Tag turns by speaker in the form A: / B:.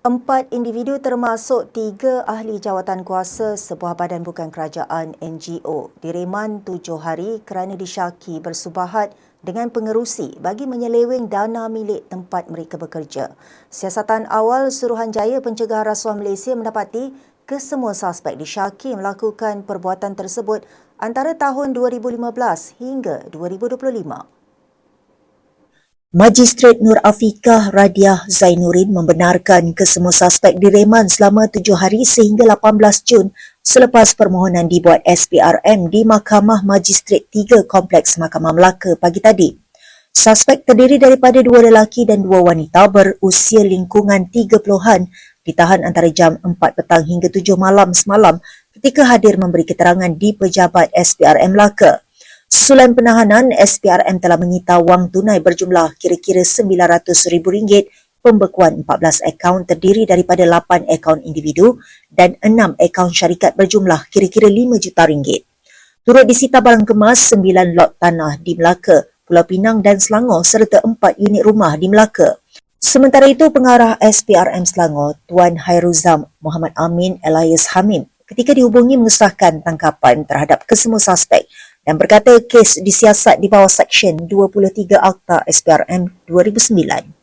A: Empat individu termasuk tiga ahli jawatan kuasa sebuah badan bukan kerajaan NGO direman tujuh hari kerana disyaki bersubahat dengan pengerusi bagi menyeleweng dana milik tempat mereka bekerja. Siasatan awal Suruhanjaya Pencegahan Rasuah Malaysia mendapati kesemua suspek disyaki melakukan perbuatan tersebut antara tahun 2015 hingga 2025.
B: Magistrat Nur Afiqah Radiah Zainurin membenarkan kesemua suspek direman selama tujuh hari sehingga 18 Jun selepas permohonan dibuat SPRM di Mahkamah Magistrat 3 Kompleks Mahkamah Melaka pagi tadi. Suspek terdiri daripada dua lelaki dan dua wanita berusia lingkungan 30-an ditahan antara jam 4 petang hingga 7 malam semalam ketika hadir memberi keterangan di pejabat SPRM Melaka. Susulan penahanan, SPRM telah menyita wang tunai berjumlah kira-kira RM900,000, pembekuan 14 akaun terdiri daripada 8 akaun individu dan 6 akaun syarikat berjumlah kira-kira RM5 juta. Ringgit. Turut disita barang kemas 9 lot tanah di Melaka, Pulau Pinang dan Selangor serta 4 unit rumah di Melaka. Sementara itu, pengarah SPRM Selangor, Tuan Hairuzam Muhammad Amin Elias Hamim ketika dihubungi mengesahkan tangkapan terhadap kesemua suspek dan berkata kes disiasat di bawah Seksyen 23 Akta SPRM 2009.